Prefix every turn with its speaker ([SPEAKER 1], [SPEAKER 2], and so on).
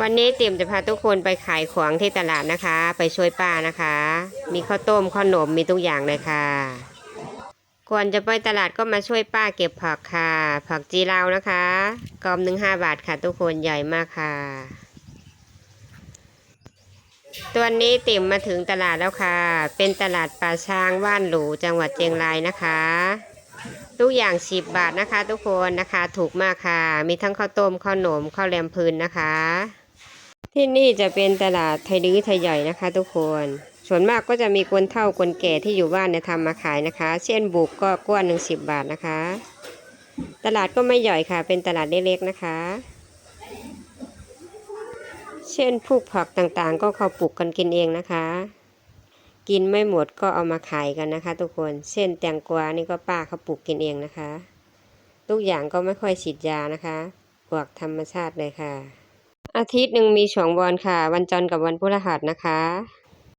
[SPEAKER 1] วันนี้ติ่มจะพาทุกคนไปขายของที่ตลาดนะคะ ไปช่วยป้านะคะ มีข้าวต้มข้าวหนมมีทุกอย่างเลยค่ะก่อนจะไปตลาดก็มาช่วยป้าเก็บผักค่ะ ผักจีราวนะคะกอมหนึ่งห้าบาทค่ะ ทุกคนใหญ่มากค่ะตัวนี้ติ่มมาถึงตลาดแล้วค่ะ เป็นตลาดป่าช้างว่านหลูจังหวัดเชียงรายนะคะทุกอย่างสิบบาทนะคะ ทุกคนนะคะ ถูกมากค่ะ มีทั้งข้าวต้มข้าวหนมข้าวแรมพื้นนะคะ ที่นี่จะเป็นตลาดไทยดื้อไทยใหญ่นะคะ ทุกคน ส่วนมากก็จะมีคนเฒ่าคนแก่ที่อยู่บ้านเนี่ยทำมาขายนะคะ เช่นบุกก็ก้วนหนึ่งสิบบาทนะคะ ตลาดก็ไม่ใหญ่ค่ะ เป็นตลาดเล็กๆนะคะ เช่นพวกผักต่างๆ ก็เขาปลูกกันกินเองนะคะ กินไม่หมดก็เอามาขายกันนะคะ ทุกคน เช่นแตงกวานี่ก็ป้าเขาปลูกกินเองนะคะ ทุกอย่างก็ไม่ค่อยฉีดยานะคะปลวกธรรมชาติเลยค่ะ อาทิตย์หนึ่งมีสองวันค่ะ วันจันทร์กับวันพฤหัสนะคะ